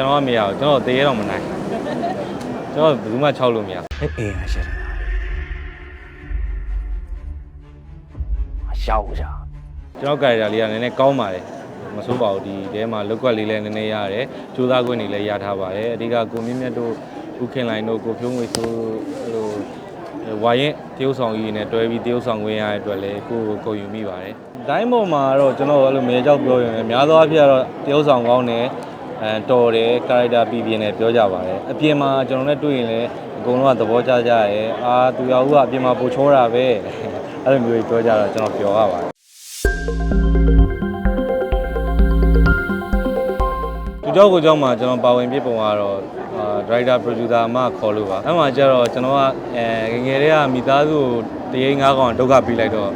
ကျွန်တော်ကမရဘူးကျွန်တော်တေးရတော့မနိုင်ကျွန်တော်ဘယ်သူမှ၆လို့မရအဲ့အိမ်ကရှက်တယ်ရှောက်ကြကျွန်တော်ကာရီတာလေးကနည်းနည်းကောင်းပါတယ်မဆိုးပါဘူးဒီထဲမှာလောက်ကွက်လေးလည်းနည်းနည်းရတယ်ကြိုးစားခွင့်တွေလည်းရထားပါတယ်အဓိကကိုမြင့်မြတ်တို့ဦးခင်လိုင်တို့ကိုဖြိုးငွေဆိုဟိုဝါရင်တရုတ်ဆောင်ကြီးနဲ့တွဲပြီးတရုတ်ဆောင်ခွင့်ရတဲ့အတွက်လည်းကိုယ့်ကိုယ်ကိုယူမိပါတယ်ဒိုင်းပေါ်မှာတော့ကျွန်တော်အဲ့လိုမေကြောက်ပြောရင်လည်းများသောအားဖြင့်ကတော့တရုတ်ဆောင်ကောင်းတယ် အဲတော်တယ်ကာရိုက်တာပြည်ပြင်းတယ်ပြောကြပါတယ်အပြင်မှာကျွန်တော်လည်းတွေ့ရင်လည်းအကုန်လုံးကသဘောကျကြရဲအာသူရဦးကအပြင်မှာပိုချောတာပဲအဲ့လိုမျိုးတွေပြောကြတော့ကျွန်တော်ပျော်ရပါတယ်သူကြောက်ကိုကြောက်မှာကျွန်တော်ပါဝင်ပြပုံကတော့အာဒရိုက်တာပရိုဂျူဆာမှခေါ်လို့ပါအဲ့မှာကျတော့ကျွန်တော်ကအဲငယ်ငယ်လေးကမိသားစုကိုတရေငါးကောင်ဒုက္ခပေးလိုက်တော့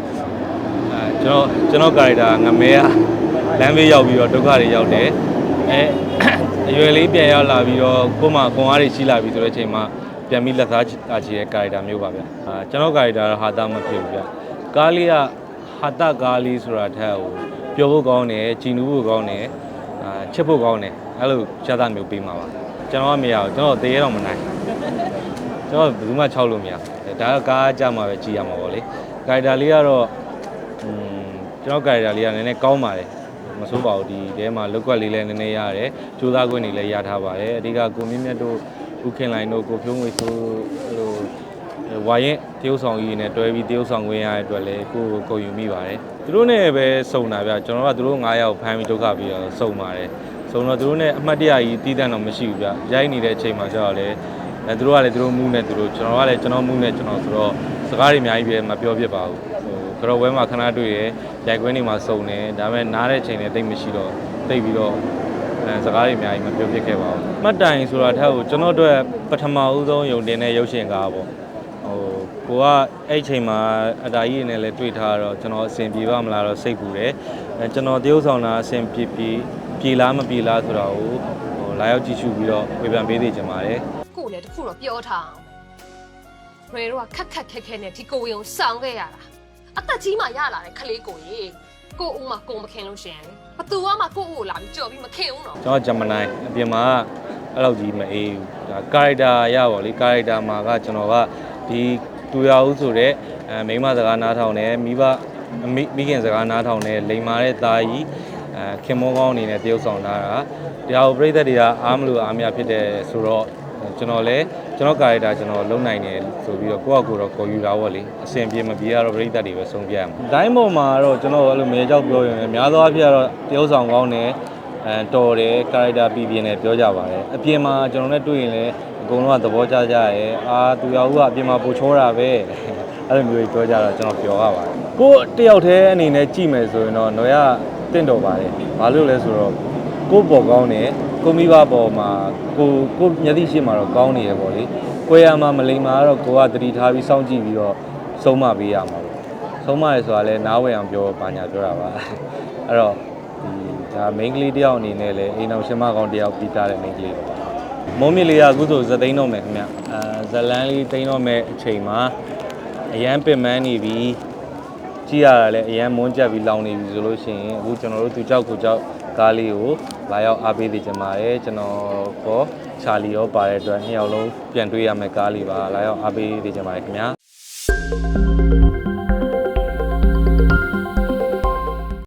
အဲကျွန်တော်ကျွန်တော်ကာရိုက်တာငမဲကလမ်းဘေးရောက်ပြီးတော့ဒုက္ခတွေရောက်တယ် အဲအရွယ်လေးပြန်ရောက်လာပြီးတော့ကို့မှာခွန်အားတွေရှိလာပြီဆိုတဲ့အချိန်မှာပြန်ပြီးလက်သားချချီတဲ့ကာရိုက်တာမျိုးပါဗျအာကျွန်တော်ကာရိုက်တာတော့ဟာတာမဖြစ်ဘူးဗျကားလေးကဟာတာကားလေးဆိုတာထက်ဟိုပြောဖို့ကောင်းတယ်ကြည်နူးဖို့ကောင်းတယ်အာချစ်ဖို့ကောင်းတယ်အဲ့လိုရှားသားမျိုးပေးမှာပါကျွန်တော်ကမရဘူးကျွန်တော်တေးရတော့မနိုင်ကျွန်တော်ဘယ်သူမှ၆လို့မရဘူးဒါတော့ကားကြမှာပဲကြည်ရမှာပေါ့လေကာရီတာလေးကတော့อืมကျွန်တော်ကာရီတာလေးကနည်းနည်းကောင်းပါတယ် မဆိုးပါဘူးဒီထဲမှာလောက်ကွက်လေးလည်းနည်းနည်းရတယ်ကြိုးစားခွင့်တွေလည်းရထားပါတယ်အဓိကကိုမြင့်မြတ်တို့ဦးခင်လိုင်တို့ကိုဖြိုးငွေဆိုဟိုဝါရင်တရုတ်ဆောင်ကြီးနဲ့တွဲပြီးတရုတ်ဆောင်ခွင့်ရတဲ့အတွက်လည်းကိုယ့်ကိုယ်ကိုယူမိပါတယ်သူတို့နဲ့ပဲစုံတာဗျကျွန်တော်ကသူတို့9ယောက်ဖမ်းပြီးဒုက္ခပြီးတော့စုံပါတယ်ဆိုတော့သူတို့နဲ့အမှတ်တရကြီးတည်တံ့တော့မရှိဘူးဗျရိုက်နေတဲ့အချိန်မှာကျတော့လေအဲသူတို့ကလည်းသူတို့မူးနဲ့သူတို့ကျွန်တော်ကလည်းကျွန်တော်မူးနဲ့ကျွန်တော်ဆိုတော့စကားတွေအများကြီးပဲမပြောဖြစ်ပါဘူးဟို ကတော့ဝဲမှာခဏတွေ့ရရိုက်ခွင်းနေမှာစုံနေဒါပေမဲ့နားတဲ့အချိန်လည်းတိတ်မရှိတော့တိတ်ပြီးတော့အဲစကားတွေအများကြီးမပြောဖြစ်ခဲ့ပါဘူးမှတ်တိုင်ဆိုတာထက်ကိုကျွန်တော်တို့ပထမဦးဆုံးယုံတင်တဲ့ရုပ်ရှင်ကားပေါ့ဟိုကိုကအဲ့အချိန်မှာအတားကြီးနဲ့လည်းတွေ့ထားတော့ကျွန်တော်အဆင်ပြေပါမလားတော့စိတ်ပူတယ်အဲကျွန်တော်တရုပ်ဆောင်တာအဆင်ပြေပြေပြေလားမပြေလားဆိုတာကိုဟိုလာရောက်ကြည့်ရှုပြီးတော့ဝေဖန်ပေးသေးချင်ပါတယ်ကိုလည်းတခုတော့ပြောထားအောင်ရေတော့ခက်ခက်ခဲခဲနဲ့ဒီကိုဝင်ကိုစောင်းခဲ့ရတာ အသက်ကြီးမှရလာတဲ့ခလေးကိုရေကိုဦးမကိုမခင်လို့ရှရင်ဘသူကမှကိုဦးကိုလာပြီးကြော်ပြီးမခင်ဘူးနော်ကျွန်တော်ဂျမနိုင်းအပြင်မှာအဲ့လောက်ကြီးမအေးဘူးဒါကာရိုက်တာရပါလေကာရိုက်တာမှာကကျွန်တော်ကဒီတူရဦးဆိုတဲ့အဲမိန်းမစကားနားထောင်တယ်မိဘမိမိခင်စကားနားထောင်တယ်လိန်မာတဲ့သားကြီးအဲခင်မောကောင်းအနေနဲ့တရုပ်ဆောင်လာတာတရားဥပရိသတ်တွေကအားမလို့အားမရဖြစ်တယ်ဆိုတော့ ကျွန်တော်လည်းကျွန်တော်ကာရိုက်တာကျွန်တော်လုံနိုင်တယ်ဆိုပြီးတော့ကိုယ့်အကူတော့ခေါ်ယူတာပေါ့လေအဆင်ပြေမပြေရတော့ပရိသတ်တွေပဲဆုံးပြရမှာဒိုင်းပေါ်မှာတော့ကျွန်တော်အဲ့လိုမေကြောက်ပြောရင်လည်းများသောအားဖြင့်ကတော့တရုပ်ဆောင်ကောင်းတယ်အဲတော်တယ်ကာရိုက်တာပြည်ပြင်းတယ်ပြောကြပါတယ်အပြင်မှာကျွန်တော်လည်းတွေ့ရင်လည်းအကုန်လုံးကသဘောကျကြရဲအာသူရဦးကအပြင်မှာပိုချောတာပဲအဲ့လိုမျိုးတွေပြောကြတော့ကျွန်တော်ပျော်ရပါတယ်ကိုယ်တယောက်တည်းအနေနဲ့ကြည့်မယ်ဆိုရင်တော့နော်ရတင့်တော်ပါတယ်ဘာလို့လဲဆိုတော့ ကိုယ်ပေါ်ကောင်းတယ်ကိုမိဘပေါ်မှာကိုကိုမျက်စိရှိမှတော့ကောင်းနေရပေါ့လေကိုရမှာမလိမ္မာတော့ကိုကတတိထားပြီးစောင့်ကြည့်ပြီးတော့ဆုံးမပေးရမှာပေါ့ဆုံးမရဲဆိုတာလဲနားဝယ်အောင်ပြောပါညာပြောတာပါအဲ့တော့ဒီဒါ main ကလေးတယောက်အနေနဲ့လည်းအိမ်အောင်ရှင်မကောင်တယောက်ပြီးသားတဲ့ main ကလေးပါမုံမြင့်လေးကအခုဆိုဇသိန်းတော့မယ်ခင်ဗျအဲဇလန်းလေးသိန်းတော့မယ်အချိန်မှာအရန်ပင်ပန်းနေပြီ ကြည့်ရတာလည်းအရန်မွန်းကြက်ပြီးလောင်နေပြီဆိုလို့ရှိရင်အခုကျွန်တော်တို့သူကြောက်ကိုကြောက်ကားလေးကိုလာရောက်အားပေးနေကြပါတယ်ကျွန်တော်ကောချာလီရောပါတဲ့အတွက်နှစ်ယောက်လုံးပြန်တွေ့ရမယ့်ကားလေးပါလာရောက်အားပေးနေကြပါတယ်ခင်ဗျာ